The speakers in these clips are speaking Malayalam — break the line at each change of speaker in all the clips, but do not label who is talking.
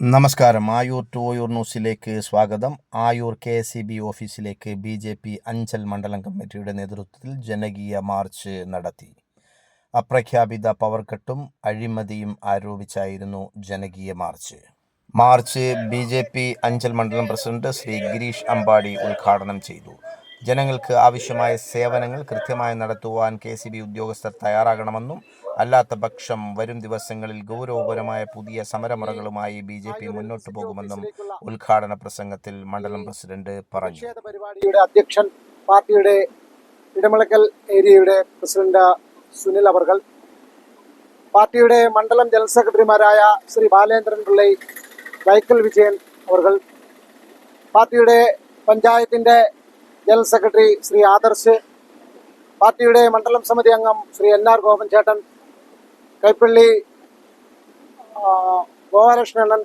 നമസ്കാരം. ആയൂർ ടു ഓയൂർ ന്യൂസിലേക്ക് സ്വാഗതം. Ayoor K S C B ഓഫീസിലേക്ക് ബി ജെ പി അഞ്ചൽ മണ്ഡലം കമ്മിറ്റിയുടെ നേതൃത്വത്തിൽ ജനകീയ മാർച്ച് നടത്തി. അപ്രഖ്യാപിത പവർ കട്ടും അഴിമതിയും ആരോപിച്ചായിരുന്നു ജനകീയ march. March B J P Anchal മണ്ഡലം പ്രസിഡന്റ് ശ്രീ ഗിരീഷ് അമ്പാടി ഉദ്ഘാടനം ചെയ്തു. ജനങ്ങൾക്ക് ആവശ്യമായ സേവനങ്ങൾ കൃത്യമായി നടത്തുവാൻ കെ സി ബി ഉദ്യോഗസ്ഥർ തയ്യാറാകണമെന്നും അല്ലാത്ത പക്ഷം വരും ദിവസങ്ങളിൽ ഗൗരവപരമായ പുതിയ സമരമുറകളുമായി ബി ജെ പി മുന്നോട്ടു പോകുമെന്നും ഉദ്ഘാടന പ്രസംഗത്തിൽ മണ്ഡലം പ്രസിഡന്റ് പറഞ്ഞു.
പരിപാടിയുടെ അധ്യക്ഷൻ പാർട്ടിയുടെ ഇടമളക്കൽ ഏരിയയുടെ പ്രസിഡന്റ് സുനിൽ അവർകൾ പാർട്ടിയുടെ മണ്ഡലം ജനറൽ സെക്രട്ടറിമാരായ ശ്രീ ബാലേന്ദ്രൻ പിള്ളൈ വൈക്കൽ വിജയൻ അവർ പാർട്ടിയുടെ പഞ്ചായത്തിന്റെ ജനറൽ സെക്രട്ടറി ശ്രീ ആദർശ് പാർട്ടിയുടെ മണ്ഡലം സമിതി അംഗം ശ്രീ എൻ ആർ ഗോപൻചേട്ടൻ കൈപ്പള്ളി ഗോപാലകൃഷ്ണൻ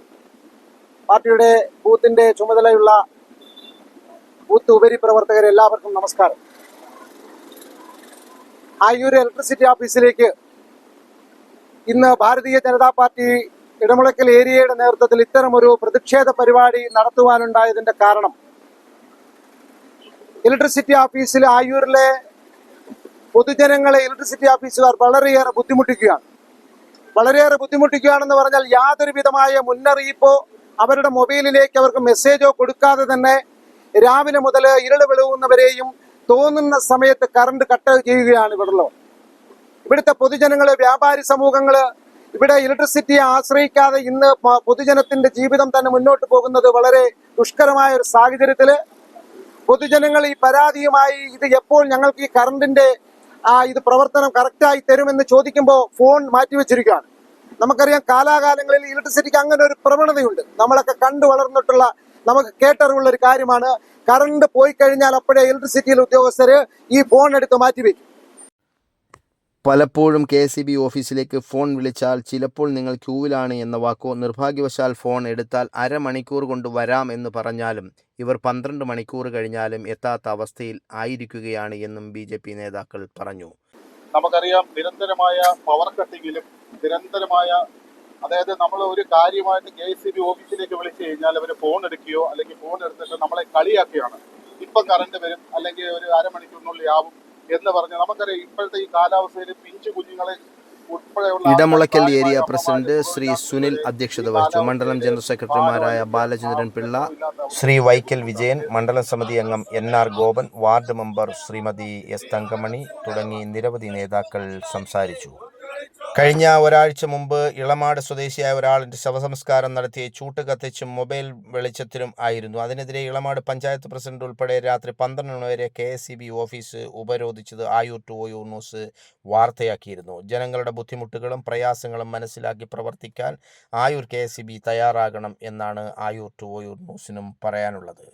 പാർട്ടിയുടെ ബൂത്തിന്റെ ചുമതലയുള്ള ബൂത്ത് ഉപരി പ്രവർത്തകരെ എല്ലാവർക്കും നമസ്കാരം. ആയൂർ ഇലക്ട്രിസിറ്റി ഓഫീസിലേക്ക് ഇന്ന് ഭാരതീയ ജനതാ പാർട്ടി ഇടമുളക്കൽ ഏരിയയുടെ നേതൃത്വത്തിൽ ഇത്തരമൊരു പ്രതിഷേധ പരിപാടി നടത്തുവാനുണ്ടായതിന്റെ കാരണം ഇലക്ട്രിസിറ്റി ഓഫീസിൽ ആയൂരിലെ പൊതുജനങ്ങളെ ഇലക്ട്രിസിറ്റി ഓഫീസുകാർ വളരെയേറെ ബുദ്ധിമുട്ടിക്കുകയാണ്. വളരെയേറെ ബുദ്ധിമുട്ടിക്കുകയാണെന്ന് പറഞ്ഞാൽ യാതൊരു വിധമായ മുന്നറിയിപ്പോ അവരുടെ മൊബൈലിലേക്ക് അവർക്ക് മെസ്സേജോ കൊടുക്കാതെ തന്നെ രാവിലെ മുതൽ ഇരുൾ വിളവുന്നവരെയും തോന്നുന്ന സമയത്ത് കറണ്ട് കട്ട് ചെയ്യുകയാണ് ഇവിടെ ഇവിടുത്തെ പൊതുജനങ്ങൾ വ്യാപാരി സമൂഹങ്ങൾ ഇവിടെ ഇലക്ട്രിസിറ്റിയെ ആശ്രയിക്കാതെ ഇന്ന് പൊതുജനത്തിന്റെ ജീവിതം തന്നെ മുന്നോട്ട് പോകുന്നത് വളരെ ദുഷ്കരമായ ഒരു സാഹചര്യത്തിൽ പൊതുജനങ്ങൾ ഈ പരാതിയുമായി ഇത് എപ്പോൾ ഞങ്ങൾക്ക് ഈ കറണ്ടിന്റെ ആ ഇത് പ്രവർത്തനം കറക്റ്റായി തരുമെന്ന് ചോദിക്കുമ്പോൾ ഫോൺ മാറ്റിവെച്ചിരിക്കുകയാണ് നമുക്കറിയാം കാലാകാലങ്ങളിൽ ഇലക്ട്രിസിറ്റിക്ക് അങ്ങനെ ഒരു പ്രവണതയുണ്ട്. നമ്മളൊക്കെ കണ്ടു വളർന്നിട്ടുള്ള നമുക്ക് കേട്ടറിവുള്ള ഒരു കാര്യമാണ്. കറണ്ട് പോയി കഴിഞ്ഞാൽ അപ്പോഴേ ഇലക്ട്രിസിറ്റിയിലെ ഉദ്യോഗസ്ഥര് ഈ ഫോൺ എടുത്ത് മാറ്റിവെക്കും
പലപ്പോഴും കെ എസ് ബി ഓഫീസിലേക്ക് ഫോൺ വിളിച്ചാൽ ചിലപ്പോൾ നിങ്ങൾ ക്യൂവിലാണ് എന്ന വാക്കോ നിർഭാഗ്യവശാൽ ഫോൺ എടുത്താൽ അരമണിക്കൂർ കൊണ്ട് വരാം എന്ന് പറഞ്ഞാലും ഇവർ പന്ത്രണ്ട് മണിക്കൂർ കഴിഞ്ഞാലും എത്താത്ത അവസ്ഥയിൽ ആയിരിക്കുകയാണ് എന്നും ബി ജെ പി നേതാക്കൾ പറഞ്ഞു.
നമുക്കറിയാം നിരന്തരമായ പവർ കട്ടിങ്ങിലും നിരന്തരമായ അതായത് നമ്മൾ ഒരു കാര്യമായിട്ട് കെ എസ് ബി ഓഫീസിലേക്ക് വിളിച്ചു കഴിഞ്ഞാൽ അവർ ഫോൺ എടുക്കുകയോ അല്ലെങ്കിൽ ഫോൺ എടുത്തിട്ട് നമ്മളെ കളിയാക്കുകയാണ്. ഇപ്പം കറണ്ട് വരും അല്ലെങ്കിൽ ഒരു അരമണിക്കൂറിനുള്ളിൽ ആവും എന്ന് പറഞ്ഞ് നമുക്കറിയാം ഇപ്പോഴത്തെ ഈ കാലാവസ്ഥയിൽ പിഞ്ചു കുഞ്ഞുങ്ങളെ ഇടമുളക്കൽ
ഇടമുളയ്ക്കൽ ഏരിയ പ്രസിഡന്റ് ശ്രീ സുനിൽ അധ്യക്ഷത വഹിച്ചു. മണ്ഡലം ജനറൽ സെക്രട്ടറിമാരായ ബാലചന്ദ്രൻ പിള്ള ശ്രീ വൈക്കൽ വിജയൻ മണ്ഡലം സമിതി അംഗം N R Gopan ward member Shrimati S Thankamani തുടങ്ങി നിരവധി നേതാക്കൾ സംസാരിച്ചു. കഴിഞ്ഞ ഒരാഴ്ച മുമ്പ് ഇളമാട് സ്വദേശിയായ ഒരാളിന്റെ ശവസംസ്കാരം നടത്തിയ ചൂട്ട് കത്തിച്ചും മൊബൈൽ വെളിച്ചത്തിലും ആയിരുന്നു. അതിനെതിരെ ഇളമാട് പഞ്ചായത്ത് പ്രസിഡന്റ് ഉൾപ്പെടെ രാത്രി പന്ത്രണ്ട് മണി വരെ കെ എസ് ഓഫീസ് ഉപരോധിച്ചത് ആയൂർ ടു ഓയൂർ ന്യൂസ് വാർത്തയാക്കിയിരുന്നു. ജനങ്ങളുടെ ബുദ്ധിമുട്ടുകളും പ്രയാസങ്ങളും മനസ്സിലാക്കി പ്രവർത്തിക്കാൻ ആയൂർ കെ തയ്യാറാകണം എന്നാണ് ആയൂർ ടു ഓയൂർ ന്യൂസിനും പറയാനുള്ളത്.